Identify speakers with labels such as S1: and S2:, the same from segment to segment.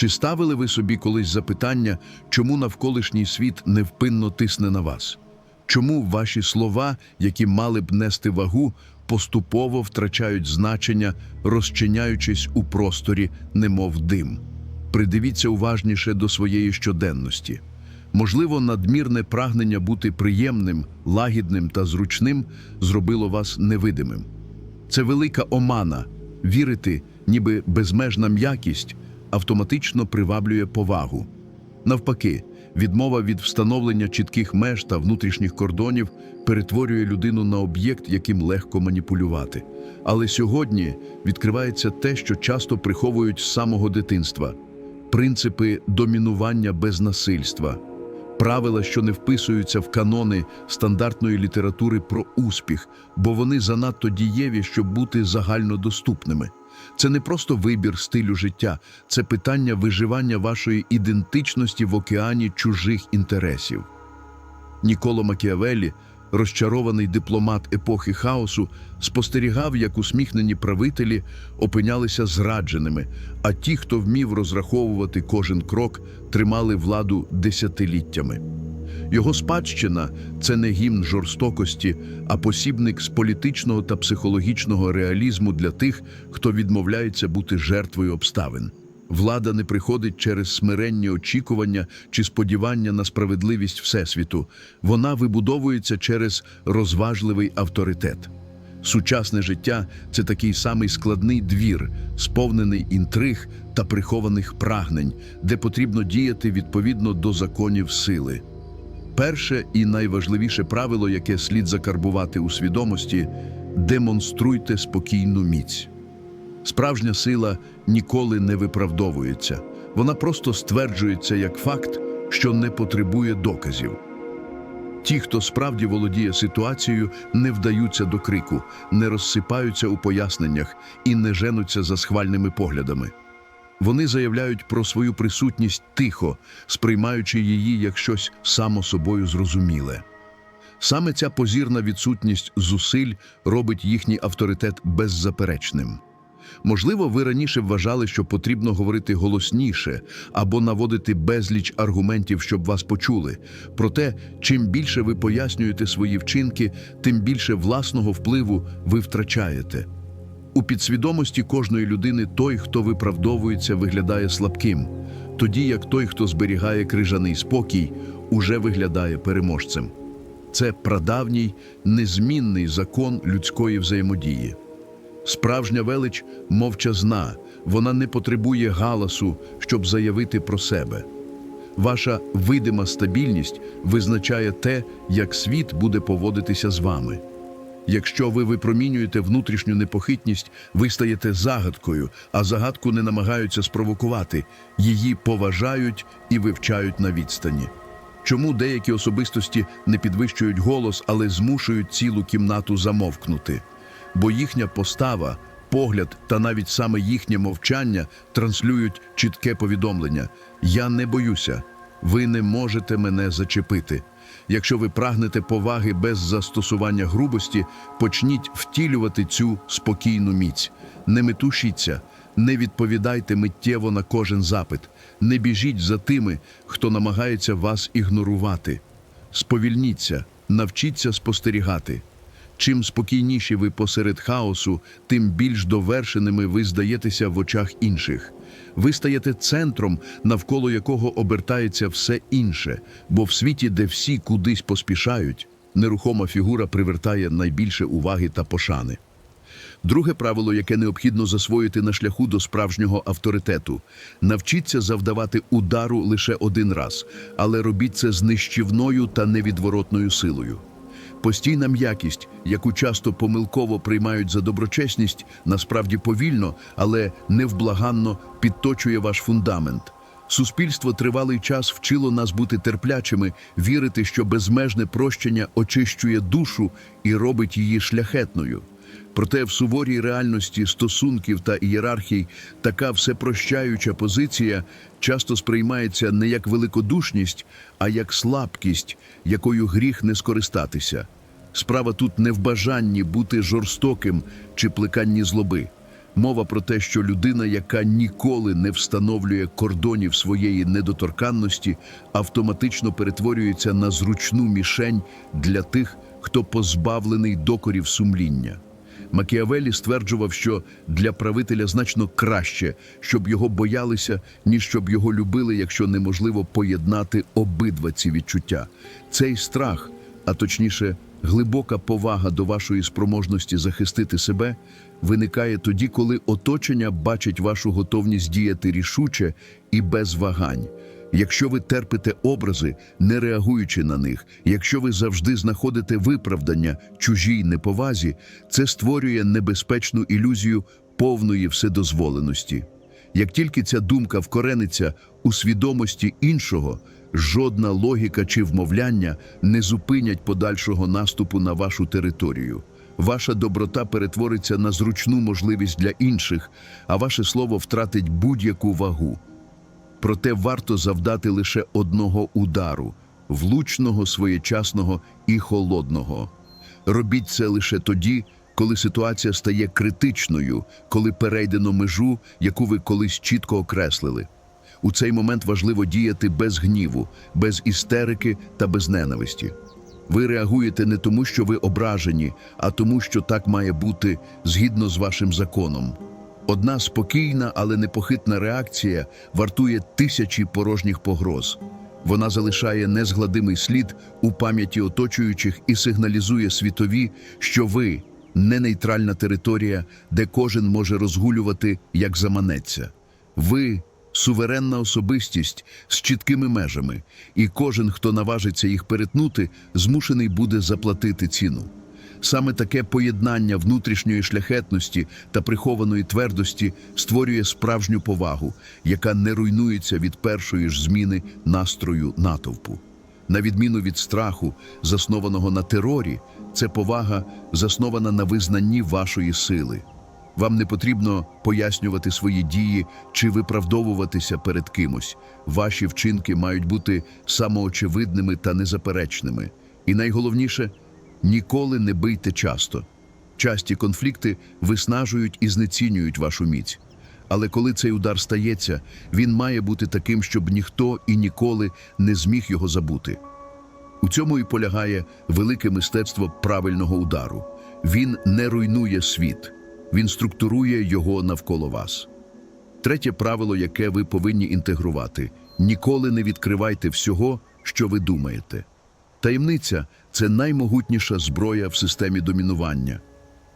S1: Чи ставили ви собі колись запитання, чому навколишній світ невпинно тисне на вас? Чому ваші слова, які мали б нести вагу, поступово втрачають значення, розчиняючись у просторі, немов дим? Придивіться уважніше до своєї щоденності. Можливо, надмірне прагнення бути приємним, лагідним та зручним зробило вас невидимим. Це велика омана. Вірити, ніби безмежна м'якість автоматично приваблює повагу. Навпаки, відмова від встановлення чітких меж та внутрішніх кордонів перетворює людину на об'єкт, яким легко маніпулювати. Але сьогодні відкривається те, що часто приховують з самого дитинства принципи домінування без насильства, правила, що не вписуються в канони стандартної літератури про успіх, бо вони занадто дієві, щоб бути загальнодоступними. Це не просто вибір стилю життя, це питання виживання вашої ідентичності в океані чужих інтересів. Ніколо Макіавеллі, розчарований дипломат епохи хаосу, спостерігав, як усміхнені правителі опинялися зрадженими, а ті, хто вмів розраховувати кожен крок, тримали владу десятиліттями. Його спадщина це не гімн жорстокості, а посібник з політичного та психологічного реалізму для тих, хто відмовляється бути жертвою обставин. Влада не приходить через смиренні очікування чи сподівання на справедливість Всесвіту. Вона вибудовується через розважливий авторитет. Сучасне життя це такий самий складний двір, сповнений інтриг та прихованих прагнень, де потрібно діяти відповідно до законів сили. Перше і найважливіше правило, яке слід закарбувати у свідомості демонструйте спокійну міць. Справжня сила ніколи не виправдовується, вона просто стверджується як факт, що не потребує доказів. Ті, хто справді володіє ситуацією, не вдаються до крику, не розсипаються у поясненнях і не женуться за схвальними поглядами. Вони заявляють про свою присутність тихо, сприймаючи її як щось само собою зрозуміле. Саме ця позірна відсутність зусиль робить їхній авторитет беззаперечним. Можливо, ви раніше вважали, що потрібно говорити голосніше або наводити безліч аргументів, щоб вас почули. Проте, чим більше ви пояснюєте свої вчинки, тим більше власного впливу ви втрачаєте. У підсвідомості кожної людини той, хто виправдовується, виглядає слабким, тоді як той, хто зберігає крижаний спокій, уже виглядає переможцем. Це прадавній, незмінний закон людської взаємодії. Справжня велич мовчазна, вона не потребує галасу, щоб заявити про себе. Ваша видима стабільність визначає те, як світ буде поводитися з вами. Якщо ви випромінюєте внутрішню непохитність, ви стаєте загадкою, а загадку не намагаються спровокувати, її поважають і вивчають на відстані. Чому деякі особистості не підвищують голос, але змушують цілу кімнату замовкнути? Бо їхня постава, погляд та навіть саме їхнє мовчання транслюють чітке повідомлення: Я не боюся, ви не можете мене зачепити. Якщо ви прагнете поваги без застосування грубості, почніть втілювати цю спокійну міць. Не метушіться, не відповідайте миттєво на кожен запит, не біжіть за тими, хто намагається вас ігнорувати. Сповільніться, навчіться спостерігати. Чим спокійніші ви посеред хаосу, тим більш довершеними ви здаєтеся в очах інших. Ви стаєте центром, навколо якого обертається все інше, бо в світі, де всі кудись поспішають, нерухома фігура привертає найбільше уваги та пошани. Друге правило, яке необхідно засвоїти на шляху до справжнього авторитету навчіться завдавати удару лише один раз, але робіть це з нищівною та невідворотною силою. Постійна м'якість, яку часто помилково приймають за доброчесність, насправді повільно, але невблаганно підточує ваш фундамент. Суспільство тривалий час вчило нас бути терплячими, вірити, що безмежне прощення очищує душу і робить її шляхетною. Проте в суворій реальності стосунків та ієрархій така всепрощаюча позиція часто сприймається не як великодушність, а як слабкість, якою гріх не скористатися. Справа тут не в бажанні бути жорстоким чи плеканні злоби. Мова про те, що людина, яка ніколи не встановлює кордонів своєї недоторканності, автоматично перетворюється на зручну мішень для тих, хто позбавлений докорів сумління. Макіавелі стверджував, що для правителя значно краще, щоб його боялися, ніж щоб його любили, якщо неможливо поєднати обидва ці відчуття. Цей страх, а точніше, глибока повага до вашої спроможності захистити себе, виникає тоді, коли оточення бачить вашу готовність діяти рішуче і без вагань. Якщо ви терпите образи, не реагуючи на них, якщо ви завжди знаходите виправдання чужій неповазі, це створює небезпечну ілюзію повної вседозволеності. Як тільки ця думка вкорениться у свідомості іншого, жодна логіка чи вмовляння не зупинять подальшого наступу на вашу територію. Ваша доброта перетвориться на зручну можливість для інших, а ваше слово втратить будь-яку вагу. Проте варто завдати лише одного удару влучного, своєчасного і холодного. Робіть це лише тоді, коли ситуація стає критичною, коли перейдено межу, яку ви колись чітко окреслили. У цей момент важливо діяти без гніву, без істерики та без ненависті. Ви реагуєте не тому, що ви ображені, а тому, що так має бути згідно з вашим законом. Одна спокійна, але непохитна реакція вартує тисячі порожніх погроз. Вона залишає незгладимий слід у пам'яті оточуючих і сигналізує світові, що ви не нейтральна територія, де кожен може розгулювати, як заманеться. Ви суверенна особистість з чіткими межами, і кожен, хто наважиться їх перетнути, змушений буде заплатити ціну. Саме таке поєднання внутрішньої шляхетності та прихованої твердості створює справжню повагу, яка не руйнується від першої ж зміни настрою натовпу. На відміну від страху, заснованого на терорі, це повага заснована на визнанні вашої сили. Вам не потрібно пояснювати свої дії чи виправдовуватися перед кимось. Ваші вчинки мають бути самоочевидними та незаперечними. І найголовніше ніколи не бийте часто. Часті конфлікти виснажують і знецінюють вашу міць. Але коли цей удар стається, він має бути таким, щоб ніхто і ніколи не зміг його забути. У цьому і полягає велике мистецтво правильного удару. Він не руйнує світ, він структурує його навколо вас. Третє правило, яке ви повинні інтегрувати: ніколи не відкривайте всього, що ви думаєте. Таємниця це наймогутніша зброя в системі домінування.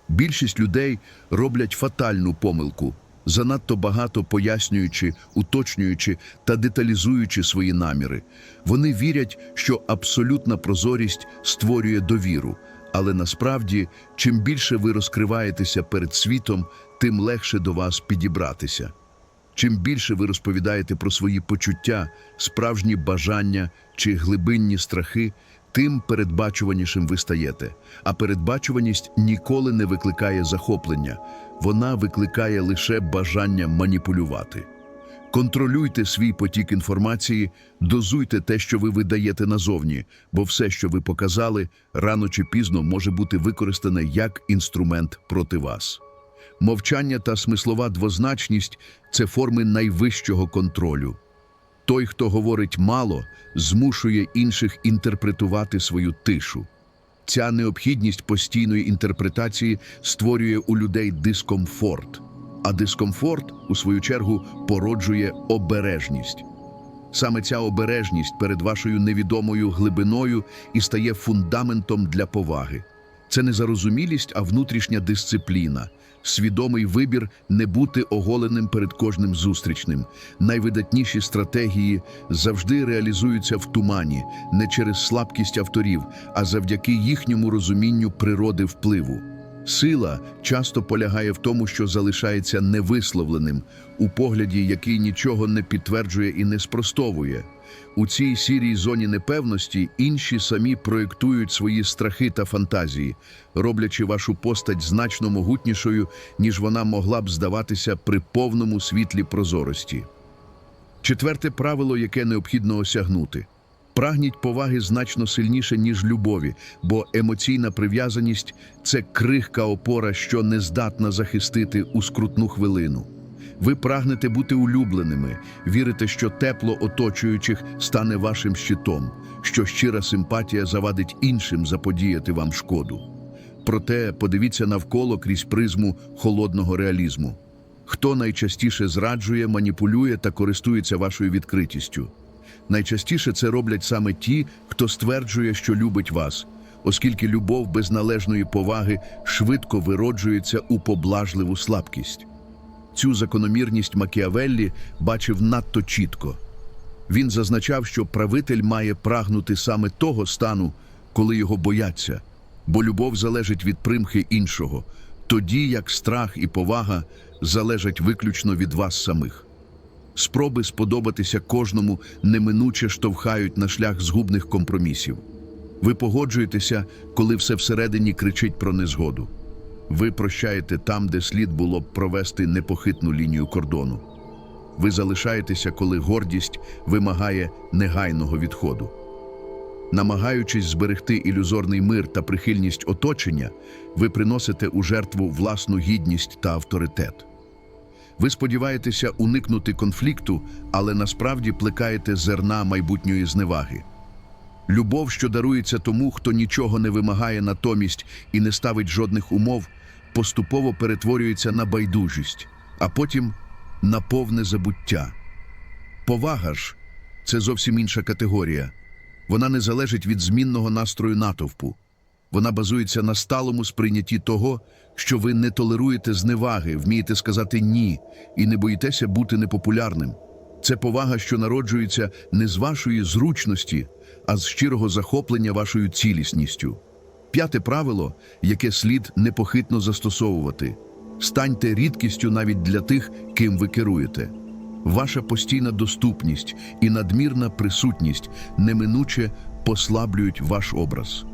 S1: Більшість людей роблять фатальну помилку, занадто багато пояснюючи, уточнюючи та деталізуючи свої наміри. Вони вірять, що абсолютна прозорість створює довіру, але насправді, чим більше ви розкриваєтеся перед світом, тим легше до вас підібратися. Чим більше ви розповідаєте про свої почуття, справжні бажання чи глибинні страхи, тим передбачуванішим ви стаєте. А передбачуваність ніколи не викликає захоплення, вона викликає лише бажання маніпулювати. Контролюйте свій потік інформації, дозуйте те, що ви видаєте назовні, бо все, що ви показали, рано чи пізно може бути використане як інструмент проти вас. Мовчання та смислова двозначність це форми найвищого контролю. Той, хто говорить мало, змушує інших інтерпретувати свою тишу. Ця необхідність постійної інтерпретації створює у людей дискомфорт, а дискомфорт, у свою чергу, породжує обережність. Саме ця обережність перед вашою невідомою глибиною і стає фундаментом для поваги. Це не зарозумілість, а внутрішня дисципліна, свідомий вибір не бути оголеним перед кожним зустрічним. Найвидатніші стратегії завжди реалізуються в тумані, не через слабкість авторів, а завдяки їхньому розумінню природи впливу. Сила часто полягає в тому, що залишається невисловленим, у погляді, який нічого не підтверджує і не спростовує. У цій сірій зоні непевності інші самі проєктують свої страхи та фантазії, роблячи вашу постать значно могутнішою, ніж вона могла б здаватися при повному світлі прозорості. Четверте правило, яке необхідно осягнути: Прагніть поваги значно сильніше, ніж любові, бо емоційна прив'язаність це крихка опора, що не здатна захистити у скрутну хвилину. Ви прагнете бути улюбленими, вірите, що тепло оточуючих стане вашим щитом, що щира симпатія завадить іншим заподіяти вам шкоду. Проте подивіться навколо крізь призму холодного реалізму. Хто найчастіше зраджує, маніпулює та користується вашою відкритістю? Найчастіше це роблять саме ті, хто стверджує, що любить вас, оскільки любов без належної поваги швидко вироджується у поблажливу слабкість. Цю закономірність Макіавеллі бачив надто чітко. Він зазначав, що правитель має прагнути саме того стану, коли його бояться, бо любов залежить від примхи іншого, тоді як страх і повага залежать виключно від вас самих. Спроби сподобатися кожному неминуче штовхають на шлях згубних компромісів. Ви погоджуєтеся, коли все всередині кричить про незгоду. Ви прощаєте там, де слід було б провести непохитну лінію кордону. Ви залишаєтеся, коли гордість вимагає негайного відходу. Намагаючись зберегти ілюзорний мир та прихильність оточення, ви приносите у жертву власну гідність та авторитет. Ви сподіваєтеся уникнути конфлікту, але насправді плекаєте зерна майбутньої зневаги. Любов, що дарується тому, хто нічого не вимагає натомість і не ставить жодних умов, поступово перетворюється на байдужість, а потім на повне забуття. Повага ж це зовсім інша категорія. Вона не залежить від змінного настрою натовпу. Вона базується на сталому сприйнятті того, що ви не толеруєте зневаги, вмієте сказати ні і не боїтеся бути непопулярним. Це повага, що народжується не з вашої зручності, а з щирого захоплення вашою цілісністю. П'яте правило, яке слід непохитно застосовувати: станьте рідкістю навіть для тих, ким ви керуєте. Ваша постійна доступність і надмірна присутність неминуче послаблюють ваш образ.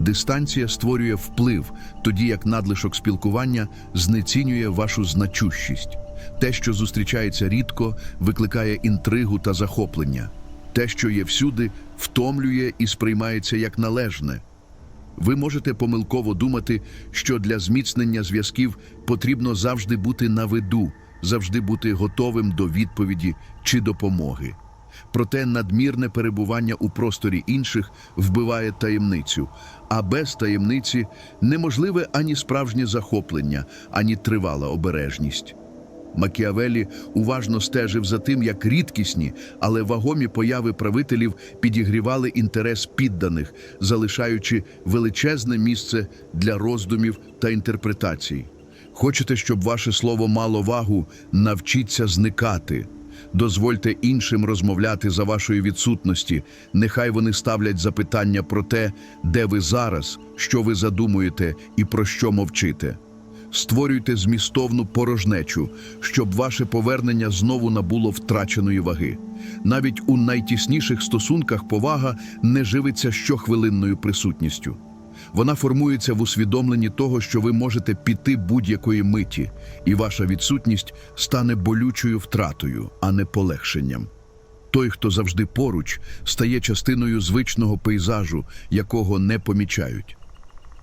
S1: Дистанція створює вплив, тоді як надлишок спілкування знецінює вашу значущість. Те, що зустрічається рідко, викликає інтригу та захоплення. Те, що є всюди, втомлює і сприймається як належне. Ви можете помилково думати, що для зміцнення зв'язків потрібно завжди бути на виду, завжди бути готовим до відповіді чи допомоги. Проте надмірне перебування у просторі інших вбиває таємницю, а без таємниці неможливе ані справжнє захоплення, ані тривала обережність. Макіавелі уважно стежив за тим, як рідкісні, але вагомі появи правителів підігрівали інтерес підданих, залишаючи величезне місце для роздумів та інтерпретацій. Хочете, щоб ваше слово мало вагу, навчіться зникати. Дозвольте іншим розмовляти за вашої відсутності. Нехай вони ставлять запитання про те, де ви зараз, що ви задумуєте і про що мовчите. Створюйте змістовну порожнечу, щоб ваше повернення знову набуло втраченої ваги. Навіть у найтісніших стосунках повага не живиться щохвилинною присутністю. Вона формується в усвідомленні того, що ви можете піти будь-якої миті, і ваша відсутність стане болючою втратою, а не полегшенням. Той, хто завжди поруч, стає частиною звичного пейзажу, якого не помічають.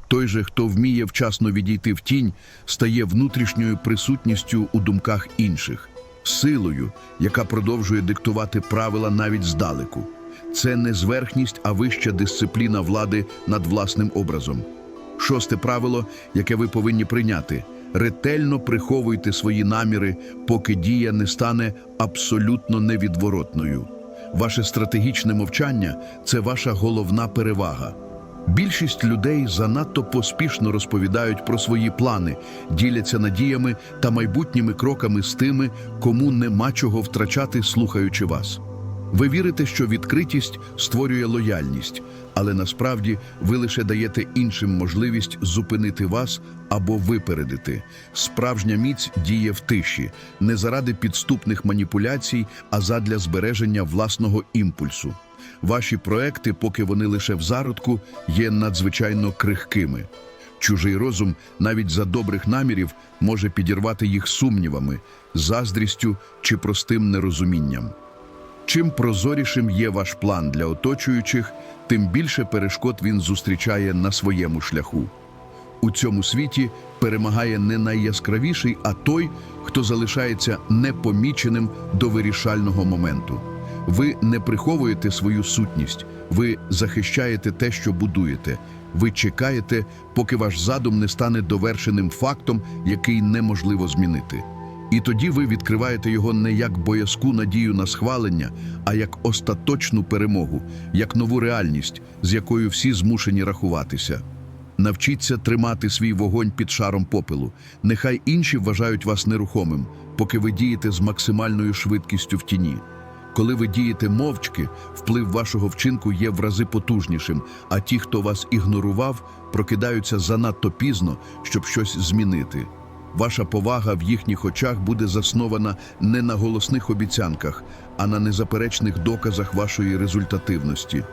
S1: Той же, хто вміє вчасно відійти в тінь, стає внутрішньою присутністю у думках інших, силою, яка продовжує диктувати правила навіть здалеку. Це не зверхність, а вища дисципліна влади над власним образом. Шосте правило, яке ви повинні прийняти: ретельно приховуйте свої наміри, поки дія не стане абсолютно невідворотною. Ваше стратегічне мовчання це ваша головна перевага. Більшість людей занадто поспішно розповідають про свої плани, діляться надіями та майбутніми кроками з тими, кому нема чого втрачати, слухаючи вас. Ви вірите, що відкритість створює лояльність, але насправді ви лише даєте іншим можливість зупинити вас або випередити. Справжня міць діє в тиші, не заради підступних маніпуляцій, а задля збереження власного імпульсу. Ваші проекти, поки вони лише в зародку, є надзвичайно крихкими. Чужий розум навіть за добрих намірів може підірвати їх сумнівами, заздрістю чи простим нерозумінням. Чим прозорішим є ваш план для оточуючих, тим більше перешкод він зустрічає на своєму шляху. У цьому світі перемагає не найяскравіший, а той, хто залишається непоміченим до вирішального моменту. Ви не приховуєте свою сутність, ви захищаєте те, що будуєте. Ви чекаєте, поки ваш задум не стане довершеним фактом, який неможливо змінити. І тоді ви відкриваєте його не як боязку надію на схвалення, а як остаточну перемогу, як нову реальність, з якою всі змушені рахуватися. Навчіться тримати свій вогонь під шаром попелу. Нехай інші вважають вас нерухомим, поки ви дієте з максимальною швидкістю в тіні. Коли ви дієте мовчки, вплив вашого вчинку є в рази потужнішим, а ті, хто вас ігнорував, прокидаються занадто пізно, щоб щось змінити. Ваша повага в їхніх очах буде заснована не на голосних обіцянках, а на незаперечних доказах вашої результативності.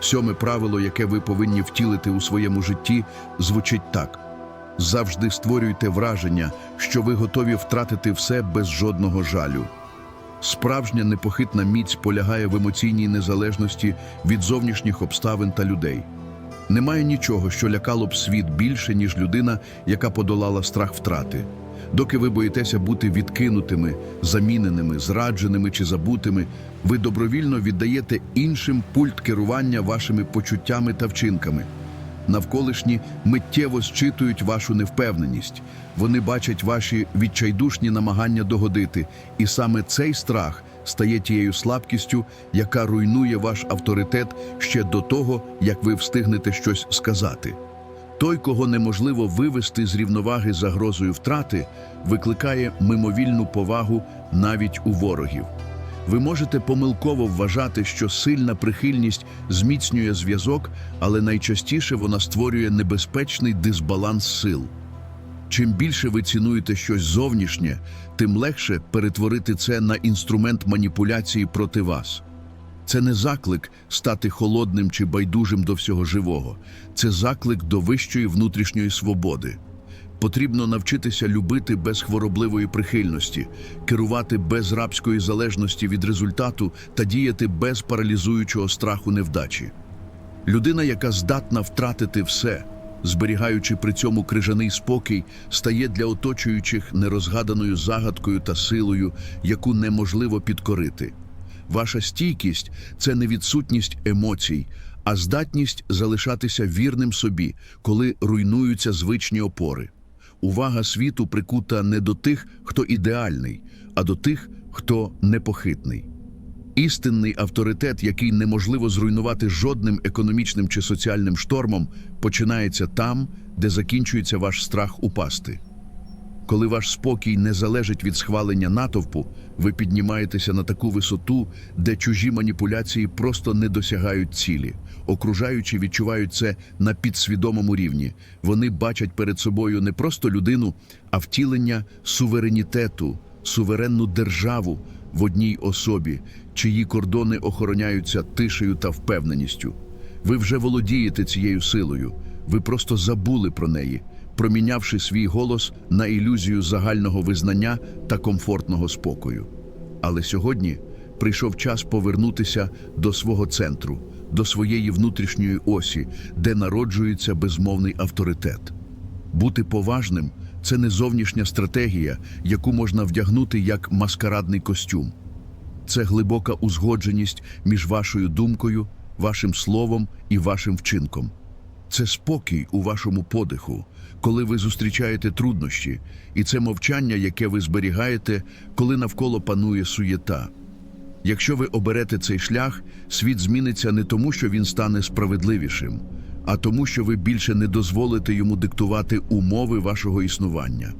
S1: Сьоме правило, яке ви повинні втілити у своєму житті, звучить так: завжди створюйте враження, що ви готові втратити все без жодного жалю. Справжня непохитна міць полягає в емоційній незалежності від зовнішніх обставин та людей. Немає нічого, що лякало б світ більше, ніж людина, яка подолала страх втрати. Доки ви боїтеся бути відкинутими, заміненими, зрадженими чи забутими, ви добровільно віддаєте іншим пульт керування вашими почуттями та вчинками. Навколишні миттєво зчитують вашу невпевненість. Вони бачать ваші відчайдушні намагання догодити, і саме цей страх стає тією слабкістю, яка руйнує ваш авторитет ще до того, як ви встигнете щось сказати. Той, кого неможливо вивести з рівноваги загрозою втрати, викликає мимовільну повагу навіть у ворогів. Ви можете помилково вважати, що сильна прихильність зміцнює зв'язок, але найчастіше вона створює небезпечний дисбаланс сил. Чим більше ви цінуєте щось зовнішнє, тим легше перетворити це на інструмент маніпуляції проти вас. Це не заклик стати холодним чи байдужим до всього живого, це заклик до вищої внутрішньої свободи. Потрібно навчитися любити без хворобливої прихильності, керувати без рабської залежності від результату та діяти без паралізуючого страху невдачі. Людина, яка здатна втратити все, зберігаючи при цьому крижаний спокій, стає для оточуючих нерозгаданою загадкою та силою, яку неможливо підкорити. Ваша стійкість це не відсутність емоцій, а здатність залишатися вірним собі, коли руйнуються звичні опори. Увага світу прикута не до тих, хто ідеальний, а до тих, хто непохитний. Істинний авторитет, який неможливо зруйнувати жодним економічним чи соціальним штормом, починається там, де закінчується ваш страх упасти. Коли ваш спокій не залежить від схвалення натовпу, ви піднімаєтеся на таку висоту, де чужі маніпуляції просто не досягають цілі. Окружаючі відчувають це на підсвідомому рівні. Вони бачать перед собою не просто людину, а втілення суверенітету, суверенну державу в одній особі, чиї кордони охороняються тишею та впевненістю. Ви вже володієте цією силою, ви просто забули про неї, промінявши свій голос на ілюзію загального визнання та комфортного спокою. Але сьогодні прийшов час повернутися до свого центру, до своєї внутрішньої осі, де народжується безмовний авторитет. Бути поважним це не зовнішня стратегія, яку можна вдягнути як маскарадний костюм. Це глибока узгодженість між вашою думкою, вашим словом і вашим вчинком. Це спокій у вашому подиху, коли ви зустрічаєте труднощі, і це мовчання, яке ви зберігаєте, коли навколо панує суєта. Якщо ви оберете цей шлях, світ зміниться не тому, що він стане справедливішим, а тому, що ви більше не дозволите йому диктувати умови вашого існування.